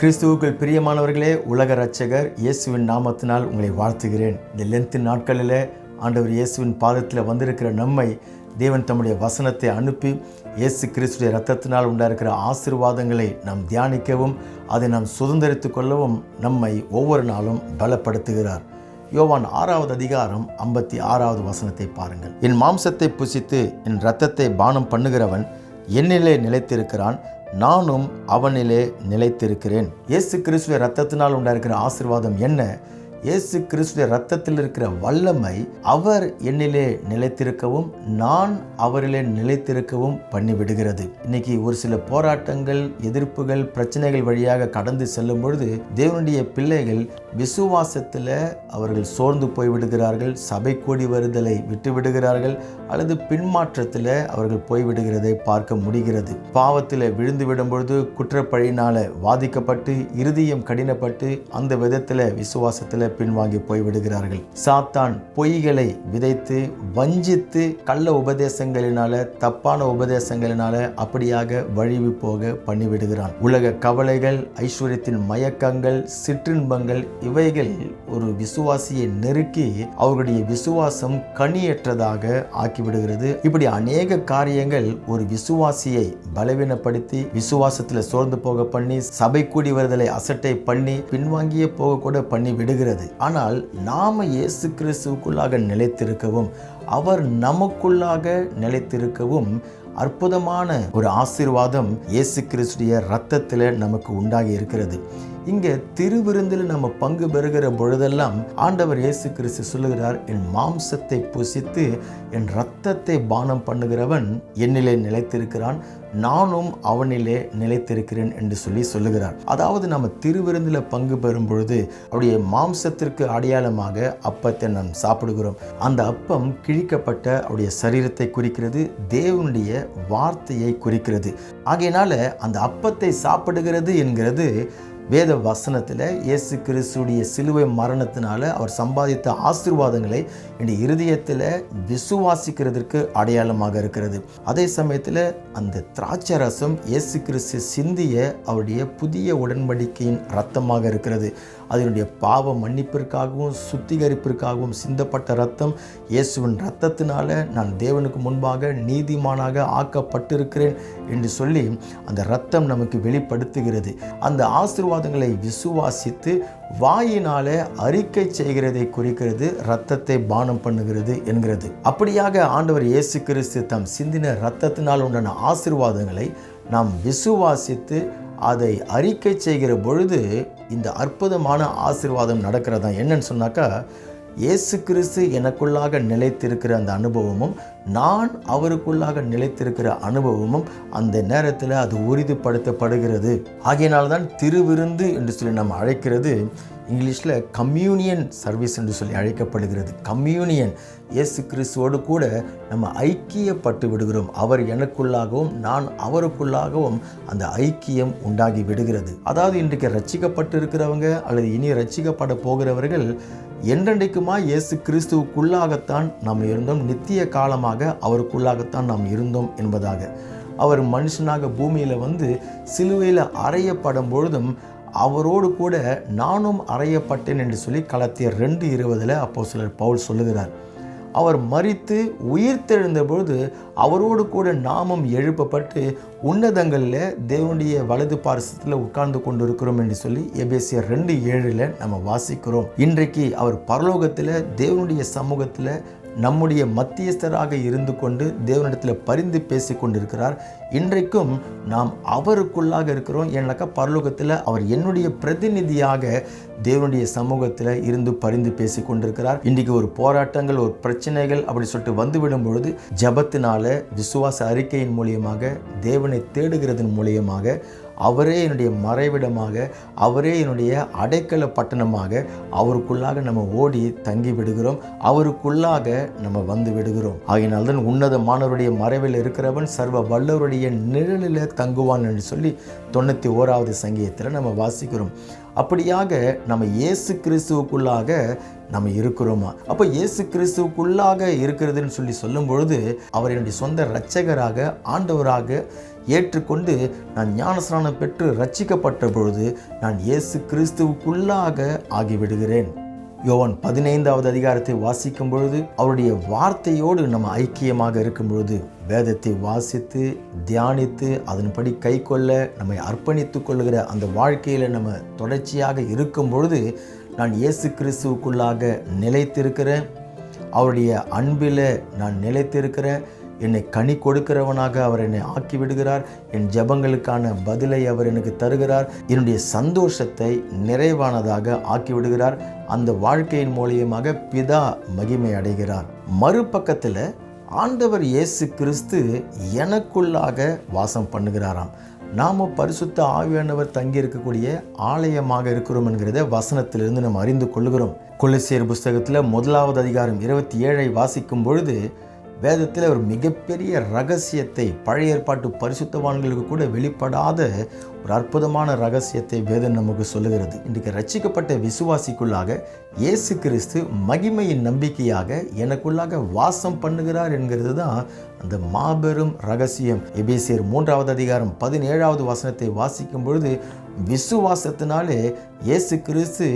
கிறிஸ்துவுக்குள் பிரியமானவர்களே உலக ரட்சகர் இயேசுவின் நாமத்தினால் உங்களை வாழ்த்துகிறேன். இந்த லென்த்து நாட்களில் ஆண்டவர் இயேசுவின் பாதத்தில் வந்திருக்கிற நம்மை தேவன் தம்முடைய வசனத்தை அனுப்பி இயேசு கிறிஸ்துடைய ரத்தத்தினால் உண்டாயிருக்கிற ஆசீர்வாதங்களை நாம் தியானிக்கவும் அதை நாம் சுதந்திரித்து கொள்ளவும் நம்மை ஒவ்வொரு நாளும் பலப்படுத்துகிறார். யோவான் ஆறாவது அதிகாரம் ஐம்பத்தி ஆறாவது வசனத்தை பாருங்கள். என் மாம்சத்தை புசித்து என் ரத்தத்தை பானம் பண்ணுகிறவன் என்னிலே நிலைத்திருக்கிறான் நானும் அவனிலே நிலைத்திருக்கிறேன். இயேசு கிறிஸ்துவ ரத்தத்தினால் உண்டாயிருக்கிற ஆசீர்வாதம் என்ன? இயேசு கிறிஸ்துவ ரத்தத்தில் இருக்கிற வல்லமை அவர் என்னிலே நிலைத்திருக்கவும் நான் அவரிலே நிலைத்திருக்கவும் பண்ணிவிடுகிறது. இன்னைக்கு ஒரு சில போராட்டங்கள் எதிர்ப்புகள் பிரச்சனைகள் வழியாக கடந்து செல்லும் பொழுது தேவனுடைய பிள்ளைகள் விசுவாசத்தில் அவர்கள் சோர்ந்து போய் விடுகிறார்கள் சபை கூடி வருதலை விட்டு விடுகிறார்கள் அல்லது பின்மாற்றத்தில் அவர்கள் போய்விடுகிறதை பார்க்க முடிகிறது. பாவத்தில் விழுந்து விடும் பொழுது வாதிக்கப்பட்டு இருதயம் கடினப்பட்டு அந்த விதத்தில் விசுவாசத்தில் பின்வாங்கி போய்விடுகிறார்கள். சாத்தான் பொய்களை விதைத்து வஞ்சித்து கள்ள உபதேசங்களினால தப்பான உபதேசங்களினால அப்படியாக வழிவு போக பண்ணிவிடுகிறான். உலக கவலைகள் ஐஸ்வர்யத்தின் மயக்கங்கள் சிற்றின்பங்கள் இவைகள் ஒரு விசுவாசியை நெருக்கி அவர்களுடைய விசுவாசம் கனியற்றதாக ஆக்கிவிடுகிறது. இப்படி அநேக காரியங்கள் ஒரு விசுவாசியை பலவீனப்படுத்தி விசுவாசத்தில் சோர்ந்து போக பண்ணி சபை கூடி வருதலை அசட்டை பண்ணி பின்வாங்கியே போக கூட பண்ணி விடுகிறது ஆனால் நாம இயேசு கிறிஸ்துவுக்குள்ளாக நிலைத்திருக்கவும் அவர் நமக்குள்ளாக நிலைத்திருக்கவும் அற்புதமான ஒரு ஆசீர்வாதம் இயேசு கிறிஸ்துடைய ரத்தத்தில் நமக்கு உண்டாகி இருக்கிறது. இங்கே திருவிருந்தில் நம்ம பங்கு பெறுகிற பொழுதெல்லாம் ஆண்டவர் இயேசு கிறிஸ்து சொல்லுகிறார் என் மாம்சத்தை புசித்து என் ரத்தத்தை பானம் பண்ணுகிறவன் என்னிலே நிலைத்திருக்கிறான் நானும் அவனிலே நிலைத்திருக்கிறேன் என்று சொல்லி சொல்லுகிறார். அதாவது நம்ம திருவிருந்தில் பங்கு பெறும் பொழுது அவருடைய மாம்சத்திற்கு அடையாளமாக அப்பத்தை நாம் சாப்பிடுகிறோம். அந்த அப்பம் கிழிக்கப்பட்ட அவருடைய சரீரத்தை குறிக்கிறது தேவனுடைய வார்த்தையை குறிக்கிறது. ஆகையினால அந்த அப்பத்தை சாப்பிடுகிறது என்கிறது வேத வசனத்தில் இயேசு கிறிஸ்துடைய சிலுவை மரணத்தினால அவர் சம்பாதித்த ஆசீர்வாதங்களை என் இருதயத்தில் விசுவாசிக்கிறதுக்கு அடையாளமாக இருக்கிறது. அதே சமயத்தில் அந்த திராட்சை ரசம் இயேசு கிறிஸ்து சிந்திய அவருடைய புதிய உடன்படிக்கையின் ரத்தமாக இருக்கிறது. அதனுடைய பாவ மன்னிப்பிற்காகவும் சுத்திகரிப்பிற்காகவும் சிந்தப்பட்ட ரத்தம் இயேசுவின் ரத்தத்தினால நான் தேவனுக்கு முன்பாக நீதிமானாக ஆக்கப்பட்டிருக்கிறேன் என்று சொல்லி அந்த ரத்தம் நமக்கு வெளிப்படுத்துகிறது. அந்த ஆசிர்வாதங்களை விசுவாசித்து வாயினால அறிக்கை செய்கிறதை குறிக்கிறது ரத்தத்தை பானம் பண்ணுகிறது என்கிறது. அப்படியாக ஆண்டவர் இயேசு கிறிஸ்து தம் சிந்தின ரத்தத்தினால் உண்டான ஆசிர்வாதங்களை நாம் விசுவாசித்து அதை அறிக்கை செய்கிற பொழுது இந்த அற்புதமான ஆசிர்வாதம் நடக்கிறதா என்னன்னு சொன்னாக்கா இயேசு கிறிஸ்து எனக்குள்ளாக நிலைத்திருக்கிற அந்த அனுபவமும் நான் அவருக்குள்ளாக நிலைத்திருக்கிற அனுபவமும் அந்த நேரத்தில் அது உறுதிப்படுத்தப்படுகிறது. ஆகையினால்தான் திருவிருந்து என்று சொல்லி நம்ம அழைக்கிறது இங்கிலீஷில் கம்யூனியன் சர்வீஸ் என்று சொல்லி அழைக்கப்படுகிறது. கம்யூனியன் இயேசு கிறிஸ்துவோடு கூட நம்ம ஐக்கியப்பட்டு விடுகிறோம். அவர் எனக்குள்ளாகவும் நான் அவருக்குள்ளாகவும் அந்த ஐக்கியம் உண்டாகி விடுகிறது. அதாவது இன்றைக்கு ரட்சிக்கப்பட்டு இருக்கிறவங்க அல்லது இனி ரட்சிக்கப்பட போகிறவர்கள் என்றென்றைக்குமா இயேசு கிறிஸ்துவுக்குள்ளாகத்தான் நாம் இருந்தோம். நித்திய காலமாக அவருக்குள்ளாகத்தான் நாம் இருந்தோம் என்பதாக. அவர் மனுஷனாக பூமியில் வந்து சிலுவையில் அறையப்படும் பொழுதும் அவரோடு கூட நானும் அறையப்பட்டேன் என்று சொல்லி களத்தியர் ரெண்டு இருபதில் அப்போ சிலர் பவுல் சொல்லுகிறார். அவர் மறித்து உயிர்த்தெழுந்த பொழுது அவரோடு கூட நாமும் எழுப்பப்பட்டு உன்னதங்களில் தேவனுடைய வலது பாரசத்தில் உட்கார்ந்து கொண்டு இருக்கிறோம் என்று சொல்லி எபேசியர் ரெண்டு ஏழில் நம்ம வாசிக்கிறோம். இன்றைக்கு அவர் பரலோகத்தில் தேவனுடைய சமூகத்தில் நம்முடைய மத்தியஸ்தராக இருந்து கொண்டு தேவனிடத்தில் பரிந்து பேசி கொண்டிருக்கிறார் இன்றைக்கும் நாம் அவருக்குள்ளாக இருக்கிறோம். ஏன்னாக்கா பரலோகத்தில் அவர் என்னுடைய பிரதிநிதியாக தேவனுடைய சமூகத்தில் இருந்து பரிந்து பேசி கொண்டிருக்கிறார் இன்றைக்கு ஒரு போராட்டங்கள் ஒரு பிரச்சனைகள் அப்படி சொல்லிட்டு வந்துவிடும் பொழுது ஜபத்தினால விசுவாச அறிக்கையின் மூலியமாக தேவனை தேடுகிறதன் மூலியமாக அவரே என்னுடைய மறைவிடமாக அவரே என்னுடைய அடைக்கல பட்டணமாக அவருக்குள்ளாக நம்ம ஓடி தங்கி விடுகிறோம். அவருக்குள்ளாக நம்ம வந்து விடுகிறோம். ஆகையினால்தான் உன்னதமானவருடைய மறைவில் இருக்கிறவன் சர்வ வல்லவருடைய நிழலில் தங்குவான் என்று சொல்லி தொண்ணூற்றி ஓராவது சங்கீதத்தில் நம்ம வாசிக்கிறோம். அப்படியாக நம்ம இயேசு கிறிஸ்துவுக்குள்ளாக நம்ம இருக்கிறோமா? அப்போ இயேசு கிறிஸ்துவுக்குள்ளாக இருக்கிறதுன்னு சொல்லி சொல்லும் பொழுது அவர் என்னுடைய சொந்த இரட்சகராக ஆண்டவராக ஏற்றுக்கொண்டு நான் ஞானஸ்நானம் பெற்று ரட்சிக்கப்பட்ட பொழுது நான் இயேசு கிறிஸ்துவுக்குள்ளாக ஆகிவிடுகிறேன். யோவன் பதினைந்தாவது அதிகாரத்தை வாசிக்கும் பொழுது அவருடைய வார்த்தையோடு நம்ம ஐக்கியமாக இருக்கும் பொழுது வேதத்தை வாசித்து தியானித்து அதன்படி கை கொள்ள நம்மை அர்ப்பணித்து கொள்ளுகிற அந்த வாழ்க்கையில் நம்ம தொடர்ச்சியாக இருக்கும் பொழுது நான் இயேசு கிறிஸ்துவுக்குள்ளாக நிலைத்திருக்கிறேன். அவருடைய அன்பில் நான் நிலைத்திருக்கிறேன். என்னை கனி கொடுக்கிறவனாக அவர் என்னை ஆக்கி விடுகிறார் என் ஜெபங்களுக்கான பதிலை அவர் எனக்கு தருகிறார். என்னுடைய சந்தோஷத்தை நிறைவானதாக ஆக்கி விடுகிறார் அந்த வாழ்க்கையின் மூலியமாக பிதா மகிமை அடைகிறார். மறுபக்கத்தில் ஆண்டவர் இயேசு கிறிஸ்து எனக்குள்ளாக வாசம் பண்ணுகிறாராம். நாம் பரிசுத்த ஆவியானவர் தங்கி இருக்கக்கூடிய ஆலயமாக இருக்கிறோம் என்கிறத வசனத்திலிருந்து நம்ம அறிந்து கொள்கிறோம் கொள்ளுசேர் புஸ்தகத்தில் முதலாவது அதிகாரம் இருபத்தி ஏழை வாசிக்கும் பொழுது வேதத்தில் ஒரு மிகப்பெரிய ரகசியத்தை பழைய ஏற்பாட்டு பரிசுத்தவான்களுக்கு கூட வெளிப்படாத ஒரு அற்புதமான ரகசியத்தை வேதம் நமக்கு சொல்லுகிறது. இன்றைக்கு ரட்சிக்கப்பட்ட விசுவாசிக்குள்ளாக இயேசு கிறிஸ்து மகிமையின் நம்பிக்கையாக எனக்குள்ளாக வாசம் பண்ணுகிறார் என்கிறது தான் அந்த மாபெரும் ரகசியம். எபேசியர் மூன்றாவது அதிகாரம் பதினேழாவது வசனத்தை வாசிக்கும் பொழுது விசுவாசத்தினாலே இயேசு கிறிஸ்து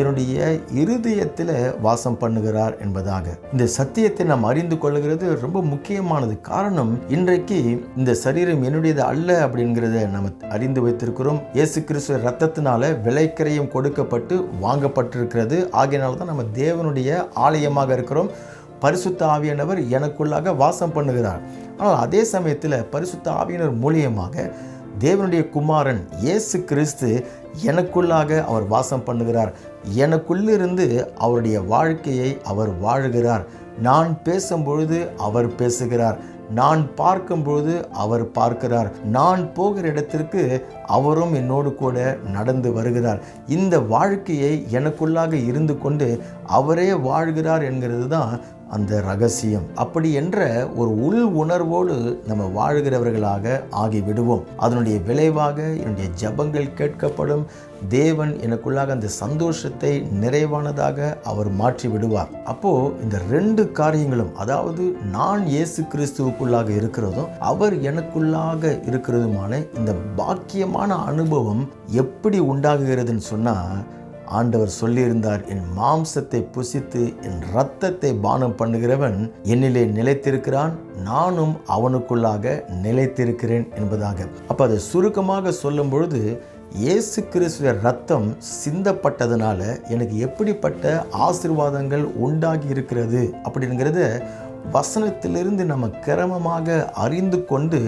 என்னுடைய இருதயத்தில் வாசம் பண்ணுகிறார் என்பதாக. இந்த சத்தியத்தை நாம் அறிந்து கொள்ளுகிறது ரொம்ப முக்கியமானது. காரணம் இன்றைக்கு இந்த சரீரம் என்னுடையது அல்ல அப்படிங்கிறத நம்ம அறிந்து வைத்திருக்கிறோம். இயேசு கிறிஸ்துவ ரத்தத்தினால விலைக்கரையும் கொடுக்கப்பட்டு வாங்கப்பட்டிருக்கிறது. ஆகையினால தான் நம்ம தேவனுடைய ஆலயமாக இருக்கிறோம். பரிசுத்த ஆவியானவர் எனக்குள்ளாக வாசம் பண்ணுகிறார். ஆனால் அதே சமயத்தில் பரிசுத்த ஆவியினர் மூலியமாக தேவனுடைய குமாரன் இயேசு கிறிஸ்து எனக்குள்ளாக அவர் வாசம் பண்ணுகிறார். எனக்குள்ளிருந்து அவருடைய வாழ்க்கையை அவர் வாழுகிறார். நான் பேசும்பொழுது அவர் பேசுகிறார். நான் பார்க்கும் பொழுது அவர் பார்க்கிறார். நான் போகிற இடத்திற்கு அவரும் என்னோடு கூட நடந்து வருகிறார். இந்த வாழ்க்கையை எனக்குள்ளாக இருந்து கொண்டு அவரே வாழ்கிறார் என்கிறது தான் அந்த ரகசியம். அப்படி என்ற ஒரு உள் உணர்வோடு நம்ம வாழ்கிறவர்களாக ஆகிவிடுவோம். அதனுடைய விளைவாக என்னுடைய ஜபங்கள் கேட்கப்படும். தேவன் எனக்குள்ளாக அந்த சந்தோஷத்தை நிறைவானதாக அவர் மாற்றி விடுவார் அப்போ இந்த ரெண்டு காரியங்களும் அதாவது நான் இயேசு கிறிஸ்துவுக்குள்ளாக இருக்கிறதும் அவர் எனக்குள்ளாக இருக்கிறதுமான இந்த பாக்கியம் பாக்கியமான அனுபவம் எப்படி உண்டாகுகிறதுன்னு சொன்னால் ஆண்டவர் சொல்லியிருந்தார் என் மாம்சத்தை புசித்து என் இரத்தத்தை பானம் பண்ணுகிறவன் என்னிலே நிலைத்திருக்கிறான் நானும் அவனுக்குள்ளாக நிலைத்திருக்கிறேன் என்பதாக. அப்போ அதை சுருக்கமாக சொல்லும் பொழுது இயேசு கிறிஸ்துவ ரத்தம் சிந்தப்பட்டதுனால எனக்கு எப்படிப்பட்ட ஆசிர்வாதங்கள் உண்டாகி இருக்கிறது அப்படிங்கிறத வசனத்திலிருந்து நம்ம கிரமமாக அறிந்து கொண்டு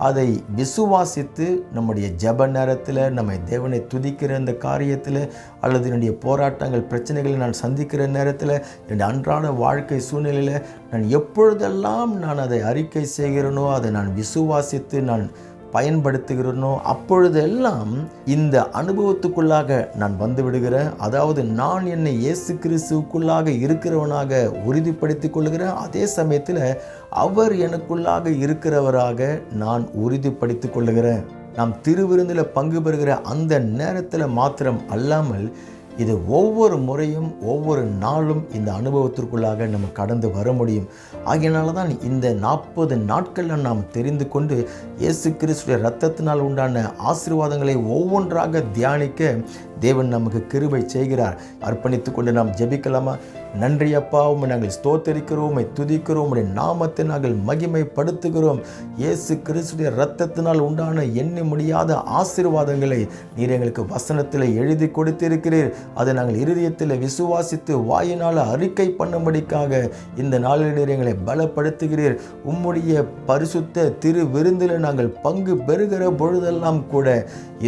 அதை விசுவாசித்து நம்முடைய ஜெப நேரத்தில் நம்ம தேவனை துதிக்கிற இந்த காரியத்தில் அல்லது என்னுடைய போராட்டங்கள் பிரச்சனைகளை நான் சந்திக்கிற நேரத்தில் என்னுடைய அன்றாட வாழ்க்கை சூழ்நிலையில் நான் எப்பொழுதெல்லாம் நான் அதை அறிக்கை செய்கிறேனோ அதை நான் விசுவாசித்து நான் பயன்படுத்துகிறனோ? அப்பொழுதெல்லாம் இந்த அனுபவத்துக்குள்ளாக நான் வந்து விடுகிறேன். அதாவது நான் என்னை இயேசு கிறிஸ்துவுக்குள்ளாக இருக்கிறவனாக உறுதிப்படுத்திக் கொள்கிறேன். அதே சமயத்தில் அவர் எனக்குள்ளாக இருக்கிறவராக நான் உறுதிப்படுத்திக் கொள்ளுகிறேன். நாம் திருவிருந்தில் பங்கு பெறுகிற அந்த நேரத்தில் மாத்திரம் அல்லாமல் இது ஒவ்வொரு முறையும் ஒவ்வொரு நாளும் இந்த அனுபவத்திற்குள்ளாக நம்ம கடந்து வர முடியும். ஆகையினால தான் இந்த நாற்பது நாட்களில் நாம் தெரிந்து கொண்டு இயேசு கிறிஸ்துடைய ரத்தத்தினால் உண்டான ஆசீர்வாதங்களை ஒவ்வொன்றாக தியானிக்க தேவன் நமக்கு கிருபை செய்கிறார். அர்ப்பணித்து கொண்டு நாம் ஜெபிக்கலாமா? நன்றி அப்பா உம்மை நாங்கள் ஸ்தோத்தரிக்கிறோம் உம்மை துதிக்கிறோம் உடைய நாமத்தை நாங்கள் மகிமைப்படுத்துகிறோம். இயேசு கிறிஸ்துடைய ரத்தத்தினால் உண்டான எண்ணி முடியாத ஆசீர்வாதங்களை நீர் எங்களுக்கு வசனத்தில் எழுதி கொடுத்திருக்கிறீர். அதை நாங்கள் இருதயத்தில் விசுவாசித்து வாயினால் அறிக்கை பண்ணும்படிக்காக இந்த நாளில் நீர் எங்களை பலப்படுத்துகிறீர். உம்முடைய பரிசுத்த திரு விருந்தில் நாங்கள் பங்கு பெறுகிற பொழுதெல்லாம் கூட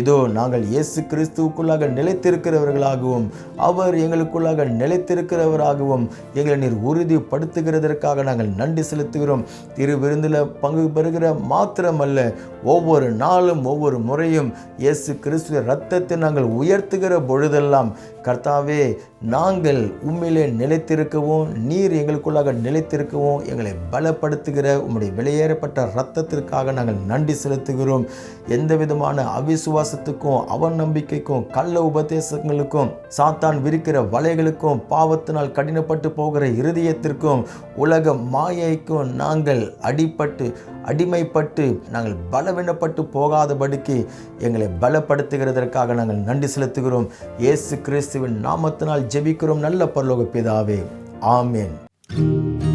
இதோ நாங்கள் இயேசு கிறிஸ்துவுக்குள்ளாக நிலைத்திருக்கிறவர்களாகவும். அவர் எங்களுக்குள்ளாக நிலைத்திருக்கிறவராகவும். எங்களை நீர் உறுதிப்படுத்துகிறதற்காக நாங்கள் நன்றி செலுத்துகிறோம். திரு விருந்தில் பங்கு பெறுகிற மாத்திரமல்ல ஒவ்வொரு நாளும் ஒவ்வொரு முறையும் இயேசு கிறிஸ்துவ ரத்தத்தை நாங்கள் உயர்த்துகிற பொழுதெல்லாம் கர்த்தாவே நாங்கள் உண்மையிலே நிலைத்திருக்கவும் நீர் எங்களுக்குள்ளாக நிலைத்திருக்கவும் எங்களை பலப்படுத்துகிற உம்முடைய வெளியேறப்பட்ட ரத்தத்திற்காக நாங்கள் நன்றி செலுத்துகிறோம். எந்த விதமான அவிசுவாசத்துக்கும் அவநம்பிக்கைக்கும் கள்ள உபதேசங்களுக்கும் சாத்தான் விரிக்கிற வலைகளுக்கும் பாவத்தினால் கடினப்பட்டு போகிற இருதயத்திற்கும் உலக மாயைக்கும் நாங்கள் அடிபட்டு அடிமைப்பட்டு நாங்கள் பலவீனப்பட்டு போகாதபடிக்கு எங்களை பலப்படுத்துகிறதற்காக நாங்கள் நன்றி செலுத்துகிறோம். இயேசு கிறிஸ்துவின் நாமத்தினால் ஜெபிக்கிறோம். நல்ல பரலோக பிதாவே. ஆமேன்.